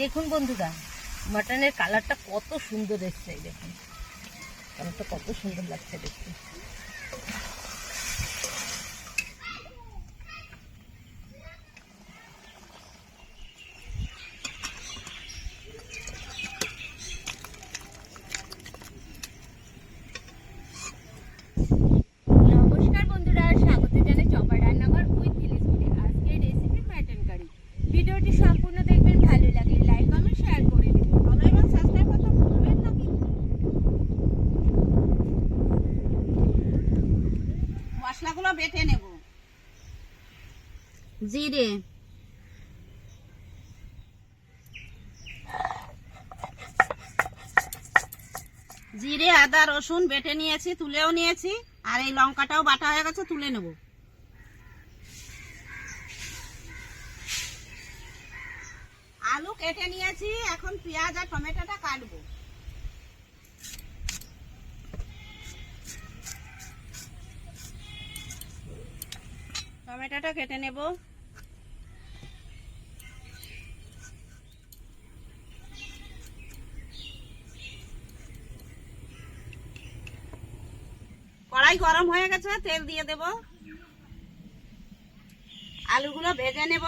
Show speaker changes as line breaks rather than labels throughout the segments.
দেখুন বন্ধুরা মাটনের কালারটা কত সুন্দর এসছে দেখুন। কালারটা কত সুন্দর লাগছে দেখতে।
নমস্কার বন্ধুরা
জিরে জিরে আদা, রসুন বেটে নিয়েছি, তুলেও নিয়েছি, আর এই লঙ্কাটাও বাটা হয়ে গেছে, তুলে নেব। আলু কেটে নিয়েছি, এখন পেঁয়াজ আর টমেটোটা কাটবো। টমেটোটা কেটে নেব। কড়াই গরম হয়ে গেছে, তেল দিয়ে দেব। আলুগুলো ভেজে নেব।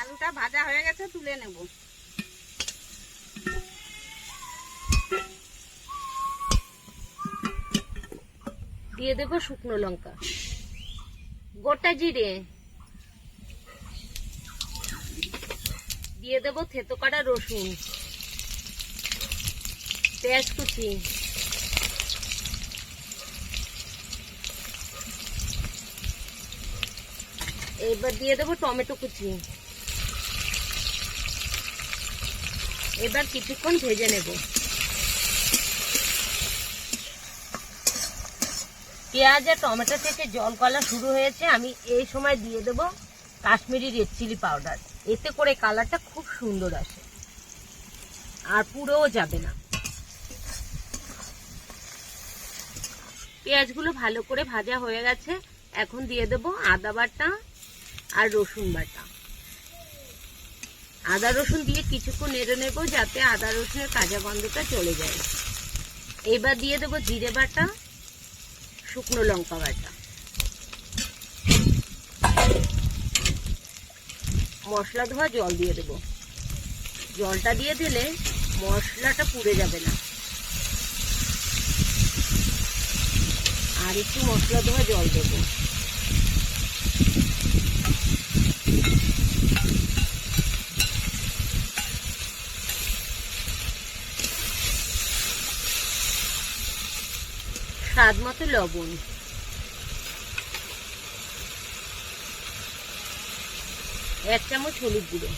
আলুটা ভাজা হয়ে গেছে, তুলে নেব।
দিয়ে দেবো শুকনো লঙ্কা। গোটা জিরে। দিয়ে দেবো থেতো কাটা রসুন। পেঁয়াজ কুচি। এবার দিয়ে দেবো টমেটো কুচি। এবার কিছুক্ষণ ভেজে নেব। পেঁয়াজ আর টমেটো থেকে জল গলা শুরু হয়েছে। আমি এই সময় দিয়ে দেব কাশ্মীরি রেড চিলি পাউডার। এতে করে কালারটা খুব সুন্দর আসে। আর পুরোও যাবে না। পেঁয়াজগুলো ভালো করে ভাজা হয়ে গেছে। এখন দিয়ে দেব আদা বাটা আর রসুন বাটা। আদা রসুন দিয়ে কিছুক্ষণ নেড়ে নেব যাতে আদা রসুনের কাঁচা গন্ধটা চলে যায়। এবার দিয়ে দেবো জিরে বাটা, শুকনো লঙ্কা বাটা। মশলা ধোয়া জল দিয়ে দেবো। জলটা দিয়ে দিলে মশলাটা পুড়ে যাবে না। আর একটু মশলা ধোয়া জল দেবো। স্বাদ মতো লবণ। এক চামচ হলুদ গুঁড়ো।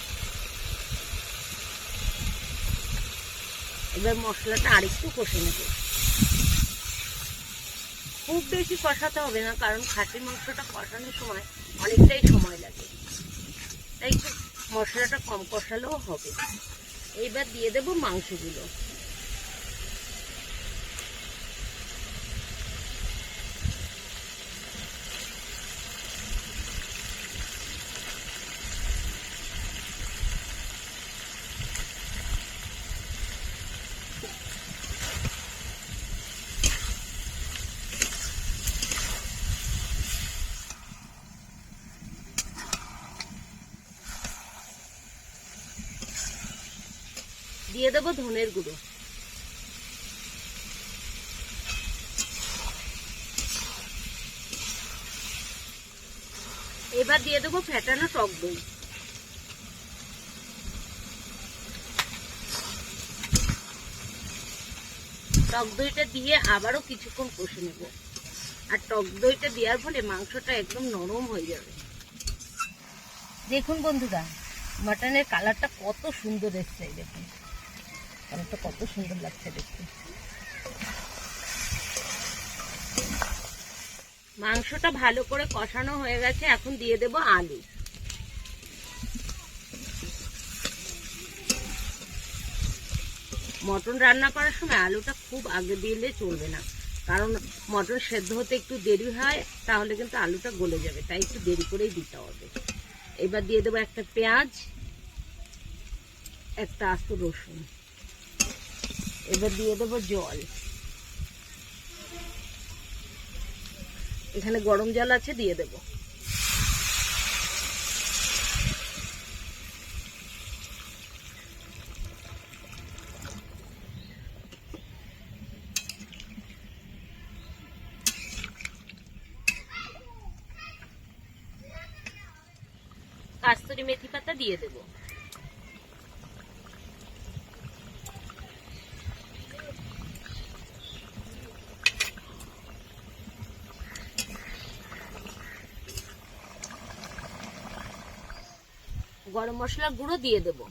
এবার মশলাটা আরেকটু কষে নেব। খুব বেশি কষাতে হবে না, কারণ খাসির মাংসটা কষানোর সময় অনেকটাই সময় লাগে। তাই মশলাটা কম কষালেও হবে। এইবার দিয়ে দেবো মাংসগুলো। দিয়ে দেবো ধনের গুঁড়ো। এবার দিয়ে দেবো ফেটানো টক দই। টক দইটা দিয়ে আবারও কিছুক্ষণ কষে নেব। আর টক দইটা দেওয়ার ফলে মাংসটা একদম নরম হয়ে যাবে। দেখুন বন্ধুরা, মাটনের কালারটা কত সুন্দর এসছে দেখুন। কালারটা কত সুন্দর লাগছে দেখতে। মাংসটা ভালো করে কষানো হয়ে গেছে, এখন দিয়ে দেব আলু। মটন রান্না করার সময় আলুটা খুব আগে দিলে চলবে না। কারণ মটন সেদ্ধ হতে একটু দেরি হয়, তাহলে কিন্তু আলুটা গলে যাবে, তাই একটু দেরি করেই দিতে হবে। এবার দিয়ে দেবো একটা পেঁয়াজ, একটা আস্ত রসুন। এবার দিয়ে দেবো জল। এখানে গরম জল আছে, দিয়ে দেবো। কাস্তুরি মেথি পাতা দিয়ে দেবো। গরম মশলার গুঁড়ো দিয়ে দেবো।